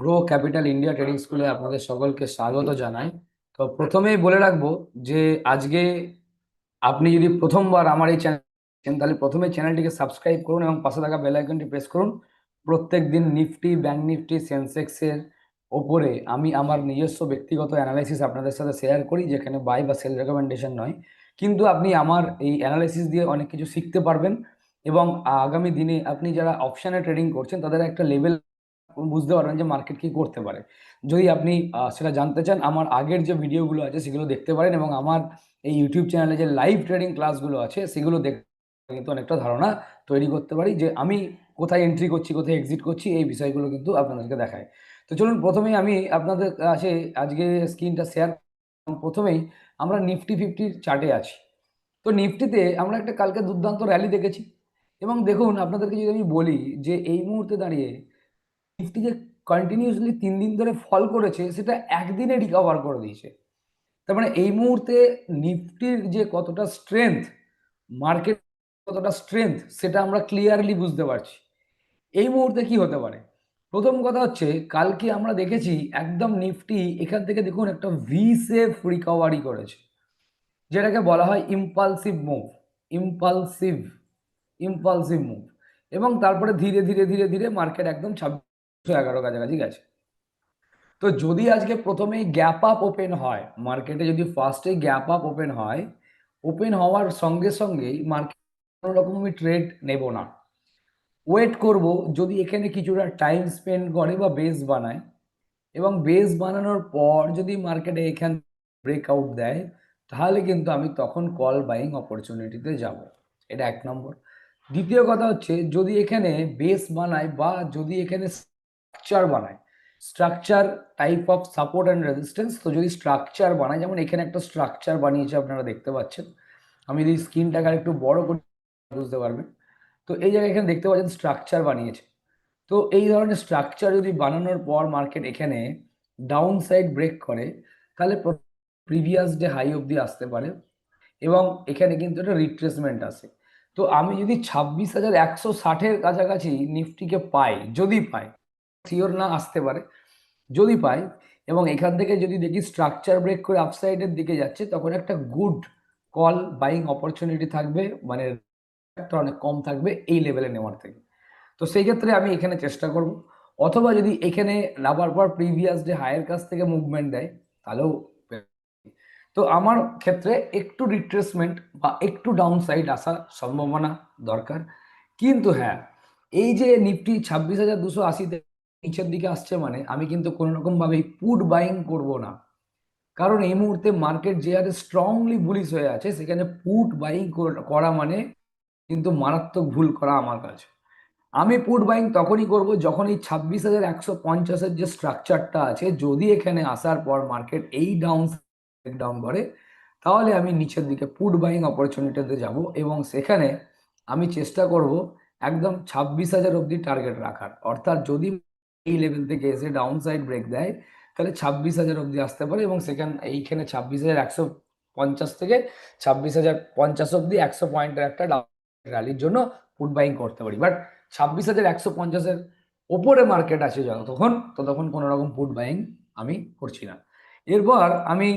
Grow capital India trading স্কুলে আপনাদের সকলকে স্বাগত জানাই। তো প্রথমেই বলে রাখব যে আজকে আপনি যদি প্রথমবার আমার এই চ্যানেল তাহলে প্রথমে চ্যানেলটিকে সাবস্ক্রাইব করুন এবং পাশে থাকা বেল আইকনটি প্রেস করুন। প্রত্যেক দিন নিফটি ব্যাঙ্ক নিফটি সেন্সেক্সের ওপরে আমি আমার নিজস্ব ব্যক্তিগত অ্যানালাইসিস আপনাদের সাথে শেয়ার করি যেখানে বাই বা সেল রেকমেন্ডেশন নয়। কিন্তু আপনি আমার এই অ্যানালাইসিস দিয়ে অনেক কিছু শিখতে পারবেন এবং আগামী দিনে আপনি যারা অপশানে ট্রেডিং করছেন তাদের একটা লেভেল বুঝতে পারবেন যে মার্কেট কি করতে পারে। যদি আপনি সেটা জানতে চান, আমার আগের যে ভিডিওগুলো আছে, সেগুলো দেখতে পারেন এবং আমার এই ইউটিউব চ্যানেলে যে লাইভ ট্রেডিং ক্লাসগুলো আছে, সেগুলো দেখে কিন্তু অনেকটা ধারণা তৈরি করতে পারি যে আমি কোথায় এন্ট্রি করছি, কোথায় এক্সিট করছি, এই বিষয়গুলো কিন্তু আপনাদেরকে দেখায়। তো চলুন, প্রথমেই আমি আপনাদের কাছে আজকে স্ক্রিনটা শেয়ার প্রথমেই আমরা নিফটি ফিফটির চার্টে আছি। তো নিফটিতে আমরা একটা কালকে দুর্দান্ত র্যালি দেখেছি এবং দেখুন, আপনাদেরকে যদি আমি বলি যে এই মুহূর্তে দাঁড়িয়ে নিফটি যে কন্টিনিউসলি তিন দিন ধরে ফল করেছে, সেটা একদিনে রিকভার করে দিয়েছে। তার মানে এই মুহূর্তে নিফটির যে কতটা স্ট্রেংথ মার্কেট কতটা স্ট্রেংথ সেটা আমরা ক্লিয়ারলি বুঝতে পারছি। এই মুহূর্তে কি হতে পারে? প্রথম কথা হচ্ছে, কালকে আমরা দেখেছি একদম নিফটি এখান থেকে দেখুন একটা ভি সেফ রিকভারি করেছে, যেটাকে বলা হয় impulsive move impulsive impulsive move এবং তারপরে ধীরে ধীরে ধীরে ধীরে মার্কেট একদম ছাব্বিশশো এগারো কাছাকাছি গেছে। তো যদি আজকে প্রথমেই গ্যাপ আপ ওপেন হয় মার্কেটে যদি ফার্স্টে গ্যাপ আপ ওপেন হয় ওপেন হওয়ার সঙ্গে সঙ্গেই মার্কেট কোনো রকম আমি ট্রেড নেব না। ওয়েট করব, যদি এখানে কিছুটা টাইম স্পেন্ড করে বা বেস বানায়, এবং বেস বানানোর পর যদি মার্কেটে এখান ব্রেকআউট দেয়, তাহলে কিন্তু আমি তখন কল বাইং অপরচুনিটিতে যাব। এটা এক নম্বর। দ্বিতীয় কথা হচ্ছে, যদি এখানে বেস বানায় বা যদি এখানে স্ট্রাকচার বানায়। Structure type of support and resistance তো যদি স্ট্রাকচার বানায়, যেমন এখানে একটা স্ট্রাকচার বানিয়েছে আপনারা দেখতে পাচ্ছেন, আমি যদি স্ক্রিনটাকে একটু বড় করে বুঝতে পারবেন, তো এই জায়গায় এখানে দেখতে পাচ্ছেন স্ট্রাকচার বানিয়েছে। তো এই ধরনের স্ট্রাকচার যদি বানানোর পর মার্কেট এখানে ডাউন সাইড ব্রেক করে, তাহলে প্রিভিয়াস ডে হাই অবধি আসতে পারে এবং এখানে কিন্তু একটা রিট্রেসমেন্ট আসে। তো আমি যদি ছাব্বিশ হাজার একশো ষাটের কাছাকাছি নিফটিকে পাই, যদি পাই শিওর না আসতে পারে। যদি পাই এবং এখান থেকে যদি দেখি স্ট্রাকচার ব্রেক করে আপসাইডের দিকে যাচ্ছে, তখন একটা গুড কল বাইং অপরচুনিটি থাকবে মানে অনেক কম থাকবে এই লেভেলে নেওয়ার থেকে। তো সেই ক্ষেত্রে আমি এখানে চেষ্টা করব। অথবা যদি এখানে নামার পর প্রিভিয়াস ডে হায়ের কাছ থেকে মুভমেন্ট দেয়, তাহলেও তো আমার ক্ষেত্রে একটু রিট্রেসমেন্ট বা একটু ডাউন সাইড আসার সম্ভাবনা দরকার। কিন্তু হ্যাঁ এই যে নিফটি ছাব্বিশ হাজার দুশো আশিতে নিচের দিকে আসছে মানে আমি কিন্তু কোনো রকম ভাবেই পুট বাইং করব না। কারণ এই মুহূর্তে মার্কেট যে হারে স্ট্রংলি বুলিশ হয়ে আছে, সেখানে পুট বাইং করা মানে কিন্তু মারাত্মক ভুল করা আমার কাছে। আমি পুট বাইং তখনই করব যখন এই ছাব্বিশ হাজার একশো পঞ্চাশের যে স্ট্রাকচারটা আছে, যদি এখানে আসার পর মার্কেট এই ডাউন ডাউন করে, তাহলে আমি নিচের দিকে পুট বাইং অপরচুনিটিতে যাব এবং সেখানে আমি চেষ্টা করব একদম ছাব্বিশ হাজার অব্দি টার্গেট রাখার। অর্থাৎ যদি এই লেভেল থেকে এসে ডাউন সাইড ব্রেক দেয়, তাহলে ছাব্বিশ হাজার অব্দি আসতে পারে এবং সেখানে, এইখানে ছাব্বিশ হাজার একশো পঞ্চাশ থেকে ছাব্বিশ হাজার পঞ্চাশ অব্দি একশো পয়েন্টের একটা র্যালির জন্য পুট বাইং করতে পারি। বাট ছাব্বিশ হাজার একশো পঞ্চাশের ওপরে মার্কেট আছে যতক্ষণ, ততক্ষণ কোনো রকম পুট বাইং আমি করছি না। এরপর আমি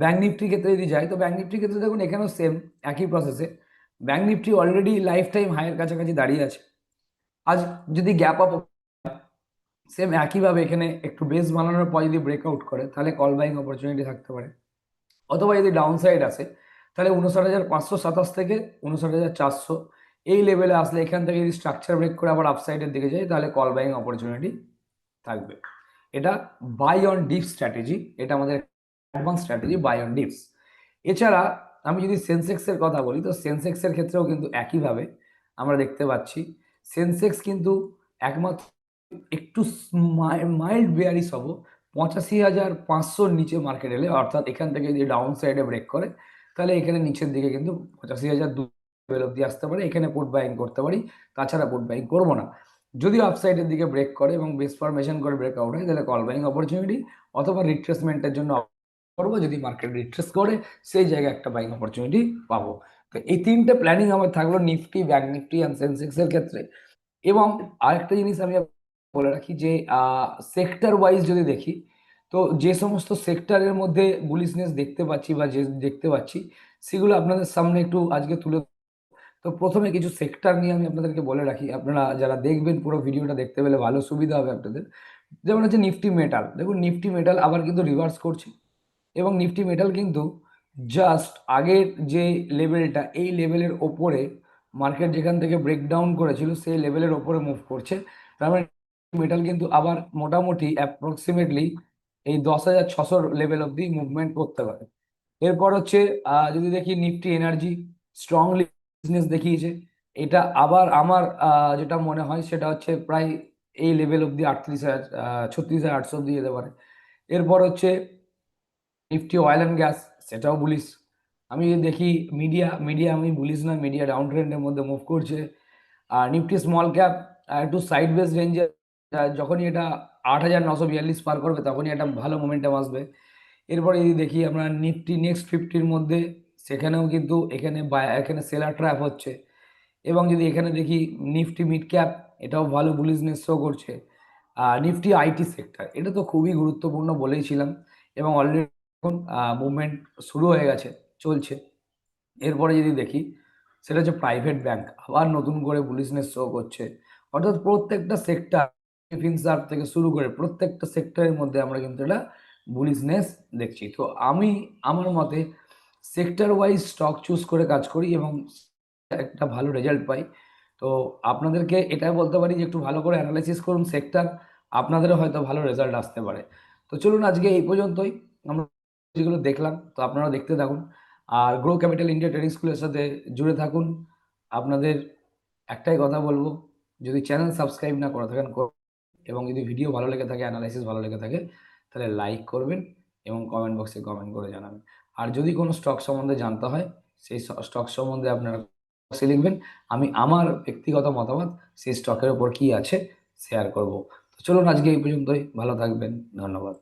ব্যাঙ্ক নিফটির ক্ষেত্রে যদি যাই, তো ব্যাঙ্ক নিফটির ক্ষেত্রে দেখুন এখানেও সেম একই প্রসেসে bank Nifty already lifetime হাইয়ের কাছাকাছি দাঁড়িয়ে আছে। আজ যদি গ্যাপ আপ সেম একইভাবে এখানে একটু বেস বানানোর পর যদি ব্রেকআউট করে, তাহলে কল বাইং অপরচুনিটি থাকতে পারে। অথবা যদি ডাউন সাইড আসে, তাহলে উনষাট হাজার পাঁচশো সাতাশ থেকে উনষাট হাজার চারশো এই লেভেলে আসলে এখান থেকে যদি স্ট্রাকচার ব্রেক করে আবার আপসাইডের দিকে যায় তাহলে কল বাইং অপরচুনিটি থাকবে। এটা বাই অন ডিপ স্ট্র্যাটেজি এটা আমাদের advance strategy buy on dips এছাড়া আমি যদি সেন্সেক্সের কথা বলি, তো সেন্সেক্সের ক্ষেত্রেও কিন্তু একইভাবে আমরা দেখতে পাচ্ছি। সেন্সেক্স কিন্তু একমাত্র একটু মাইল্ড বেয়ারিস হব। পঁচাশি হাজার পাঁচশোর নিচে মার্কেট এলে, অর্থাৎ এখান থেকে যদি ডাউন সাইডে ব্রেক করে, তাহলে এখানে নিচের দিকে কিন্তু পঁচাশি হাজার দু অব্দি আসতে পারে। এখানে পুট বাইং করতে পারি, তাছাড়া পুট বাইং করব না। যদি আপসাইডের দিকে ব্রেক করে এবং বেস ফরমেশন করে ব্রেক আউট হয়, তাহলে কল বাইং অপরচুনিটি অথবা রিট্রেসমেন্টের জন্য করব। যদি মার্কেট রিট্রেস করে, সেই জায়গায় একটা বাইং অপরচুনিটি পাবো। তো এই তিনটে প্ল্যানিং আমার থাকল নিফটি ব্যাঙ্ক নিফটি অ্যান্ড সেন্সেক্সের ক্ষেত্রে। এবং আরেকটা জিনিস আমি বলে রাখি যে সেক্টর ওয়াইজ যদি দেখি, তো যে সমস্ত সেক্টরের মধ্যে বুলিশনেস দেখতে পাচ্ছি বা যে, দেখতে পাচ্ছি, সেগুলো আপনাদের সামনে একটু আজকে তুলে তো প্রথমে কিছু সেক্টর নিয়ে আমি আপনাদেরকে বলে রাখি। আপনারা যারা দেখবেন পুরো ভিডিওটা দেখতে পেলে ভালো সুবিধা হবে আপনাদের। যেমন হচ্ছে নিফটি মেটাল দেখুন নিফটি মেটাল আবার কিন্তু রিভার্স করছে। এবং নিফটি মেটাল কিন্তু জাস্ট আগের যে লেভেলটা এই লেভেলের ওপরে মার্কেট যেখান থেকে ব্রেকডাউন করেছিল, সেই লেভেলের ওপরে মুভ করছে। তার মানে মেটাল কিন্তু আবার মোটামুটি অ্যাপ্রক্সিমেটলি এই দশ হাজার ছশোর লেভেল অব্দি মুভমেন্ট করতে পারে। এরপর হচ্ছে যদি দেখি নিফটি এনার্জি স্ট্রংলি বিজনেস দেখিয়েছে, এটা আবার আমার যেটা মনে হয় সেটা হচ্ছে প্রায় এই লেভেল অব্দি আটত্রিশ হাজার ছত্রিশ হাজার আটশো অব্দি যেতে পারে। এরপর হচ্ছে নিফটি অয়েল অ্যান্ড গ্যাস সেটাও বুলিশ আমি দেখি মিডিয়া মিডিয়া আমি বুলিশ না মিডিয়া ডাউন ট্রেন্ডের মধ্যে মুভ করছে। আর নিফটি স্মল ক্যাপ একটু সাইড বেস রেঞ্জে যখনই এটা আট হাজার নশো বিয়াল্লিশ পার করবে, তখনই একটা ভালো মোমেন্টাম আসবে। এরপরে যদি দেখি আমরা নিফটি নেক্সট ফিফটির মধ্যে, সেখানেও কিন্তু এখানে এখানে সেলার ট্র্যাপ হচ্ছে। এবং যদি এখানে দেখি নিফটি মিড ক্যাপ এটাও ভালো বুলিশনেস শো করছে। আর নিফটি আইটি সেক্টর এটা তো খুবই গুরুত্বপূর্ণ বলেইছিলাম। এবং অলরেডি এখন মুভমেন্ট শুরু হয়ে গেছে, চলছে। এরপরে যদি দেখি, সেটা হচ্ছে প্রাইভেট ব্যাংক আবার নতুন করে বুলিশনেস শো করছে। অর্থাৎ প্রত্যেকটা সেক্টর ফিনসার্ভ থেকে শুরু করে প্রত্যেকটা সেক্টরের মধ্যে আমরা কিন্তু এটা বুলিশনেস দেখছি। তো আমি, আমার মতে সেক্টর ওয়াইজ স্টক চুজ করে কাজ করি এবং একটা ভালো রেজাল্ট পাই। তো আপনাদেরকে এটাই বলতে পারি যে একটু ভালো করে অ্যানালাইসিস করুন সেক্টর আপনাদেরও হয়তো ভালো রেজাল্ট আসতে পারে। তো চলুন আজকে এই পর্যন্তই। আমরা যেগুলো দেখলাম, তো আপনারা দেখতে থাকুন। আর গ্রো ক্যাপিটাল ইন্ডিয়া ট্রেডিং স্কুলের সাথে জুড়ে থাকুন। আপনাদের একটাই কথা বলব, যদি চ্যানেল সাবস্ক্রাইব না করে থাকেন। এবং যদি ভিডিও ভালো লেগে থাকে অ্যানালাইসিস ভালো লেগে থাকে, তাহলে লাইক করবেন এবং কমেন্ট বক্সে কমেন্ট করে জানাবেন। আর যদি কোনো স্টক সম্বন্ধে জানতে হয়, সেই স্টক সম্বন্ধে আপনারা বক্সে লিখবেন, আমি আমার ব্যক্তিগত মতামত সেই স্টকের ওপর কী আছে শেয়ার করব। তো চলুন আজকে এই পর্যন্তই, ভালো থাকবেন, ধন্যবাদ।